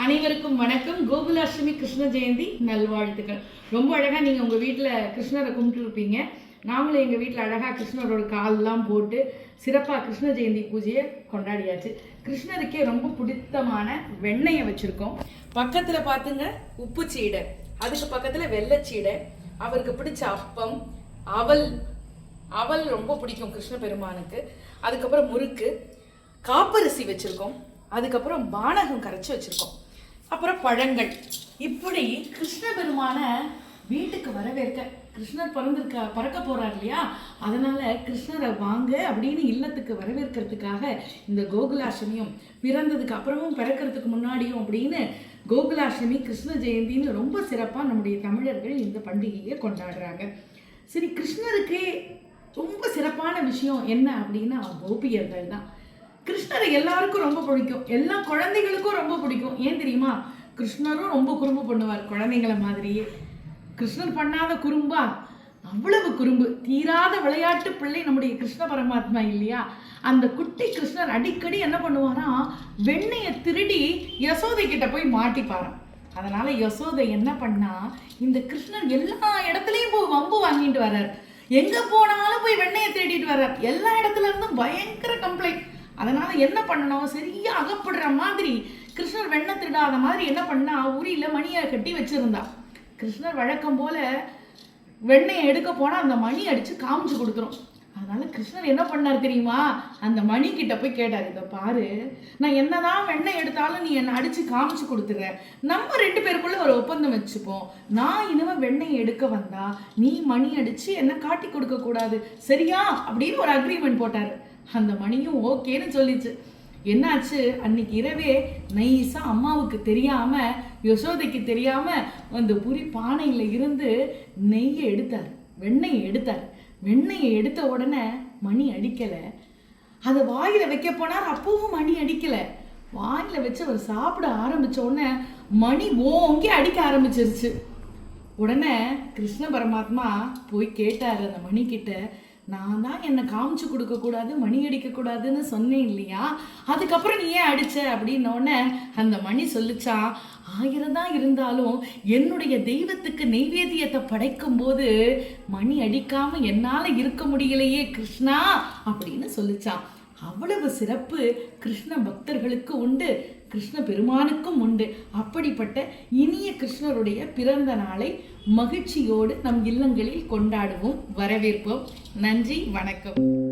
அனைவருக்கும் வணக்கம். கோகுலாஷ்டமி கிருஷ்ண ஜெயந்தி நல்வாழ்த்துக்கள். ரொம்ப அழகாக நீங்கள் உங்கள் வீட்டில் கிருஷ்ணரை கும்பிட்டு இருப்பீங்க நாமளும் எங்கள் வீட்டில் அழகாக கிருஷ்ணரோட கால்லாம் போட்டு சிறப்பாக கிருஷ்ண ஜெயந்தி பூஜையை கொண்டாடியாச்சு. கிருஷ்ணருக்கே ரொம்ப பிடித்தமான வெண்ணெயை வச்சுருக்கோம். பக்கத்தில் பார்த்துங்க உப்பு சீடை. அதுக்கு பக்கத்தில் வெள்ளச்சீடை அவருக்கு பிடிச்ச அப்பம் அவல் அவல் ரொம்ப பிடிக்கும் கிருஷ்ண பெருமானுக்கு. அதுக்கப்புறம் முறுக்கு. காப்பரிசி வச்சுருக்கோம். அதுக்கப்புறம் பானகம் கரைச்சி வச்சுருக்கோம். அப்புறம் பழங்கள். இப்படி கிருஷ்ண பெருமான வீட்டுக்கு வரவேற்க. கிருஷ்ணர் பிறந்திருக்க பறக்க போறார் இல்லையா? அதனால கிருஷ்ணரை வாங்க அப்படின்னு இல்லத்துக்கு வரவேற்கிறதுக்காக இந்த கோகுலாஷ்டமியும் பிறந்ததுக்கு அப்புறமும் பிறக்கிறதுக்கு முன்னாடியும் அப்படின்னு கோகுலாஷ்டமி கிருஷ்ண ஜெயந்தின்னு ரொம்ப சிறப்பாக நம்முடைய தமிழர்கள் இந்த பண்டிகையை கொண்டாடுறாங்க. சரி கிருஷ்ணருக்கு ரொம்ப சிறப்பான விஷயம் என்ன அப்படின்னா கோபியர்கள் தான் கிருஷ்ணரை எல்லாருக்கும் ரொம்ப பிடிக்கும். எல்லா குழந்தைகளுக்கும் ரொம்ப பிடிக்கும். ஏன் தெரியுமா? கிருஷ்ணரும் ரொம்ப குறும்பு பண்ணுவார். குழந்தைங்கள மாதிரியே கிருஷ்ணர் பண்ணாத குறும்பா? அவ்வளவு குறும்பு. தீராத விளையாட்டு பிள்ளை நம்முடைய கிருஷ்ண பரமாத்மா இல்லையா? அந்த குட்டி கிருஷ்ணர் அடிக்கடி என்ன பண்ணுவாராம் வெண்ணையை திருடி யசோதை கிட்ட போய் மாட்டிப்பாராம். அதனால யசோதை என்ன பண்ணா இந்த கிருஷ்ணன் எல்லா இடத்துலயும் போய் வம்பு வாங்கிட்டு வர்றார். எங்க போனாலும் போய் வெண்ணையை தேடிட்டு வர்றார். எல்லா இடத்துல இருந்தும் பயங்கர கம்ப்ளைண்ட் அதனால என்ன பண்ணணும்? சரியா அகப்படுற மாதிரி கிருஷ்ணர் வெண்ணெய் திருடாத மாதிரி என்ன பண்ணா உரியில மணியை கட்டி வச்சிருந்தா. கிருஷ்ணர் வழக்கம் போல வெண்ணெயை எடுக்க போனா அந்த மணி அடிச்சு காமிச்சு கொடுத்துரும். அதனால கிருஷ்ணர் என்ன பண்ணார் தெரியுமா? அந்த மணி கிட்ட போய் கேட்டார் இதை பாரு நான் என்னதான் வெண்ணெய் எடுத்தாலும் நீ என்னை அடிச்சு காமிச்சு கொடுத்துற நம்ம ரெண்டு பேருக்குள்ள ஒரு ஒப்பந்தம் வச்சுப்போம். நான் இனிமே வெண்ணெய் எடுக்க வந்தா நீ மணி அடிச்சு என்ன காட்டி கொடுக்க கூடாது. சரியா? அப்படின்னு ஒரு அக்ரிமெண்ட் போட்டாரு. அந்த மணியும் ஓகேன்னு சொல்லிச்சு. என்னாச்சு? அன்னைக்கு இரவே நைஸாக அம்மாவுக்கு தெரியாம யசோதைக்கு தெரியாம அந்த புரி பானையில இருந்து நெய்யை எடுத்தார். வெண்ணெயை எடுத்தார். வெண்ணெயை எடுத்த உடனே மணி அடிக்கலை. அதை வாயில வைக்க போனார் அப்பவும் மணி அடிக்கலை. வாயில வச்சு அவர் சாப்பிட ஆரம்பிச்ச உடனே மணி ஓங்கி அடிக்க ஆரம்பிச்சிருச்சு. உடனே கிருஷ்ண பரமாத்மா போய் கேட்டார் அந்த மணிக்கிட்ட நான் தான் என்னை காமிச்சு கொடுக்க கூடாது மணி அடிக்க கூடாதுன்னு சொன்னேன் இல்லையா? அதுக்கப்புறம் நீ ஏன் அடிச்ச? அப்படின்னோடனே அந்த மணி சொல்லிச்சா ஆயிரம் தான் இருந்தாலும் என்னுடைய தெய்வத்துக்கு நெய்வேத்தியத்தை படைக்கும் போது மணி அடிக்காம என்னால இருக்க முடியலையே கிருஷ்ணா அப்படின்னு சொல்லிச்சான் அவ்வளவு சிறப்பு கிருஷ்ண பக்தர்களுக்கு உண்டு கிருஷ்ண பெருமானுக்கும் உண்டு. அப்படிப்பட்ட இனிய கிருஷ்ணருடைய பிறந்த நாளை மகிழ்ச்சியோடு நம் இல்லங்களில் கொண்டாடுவோம் வரவேற்போம். நன்றி வணக்கம்.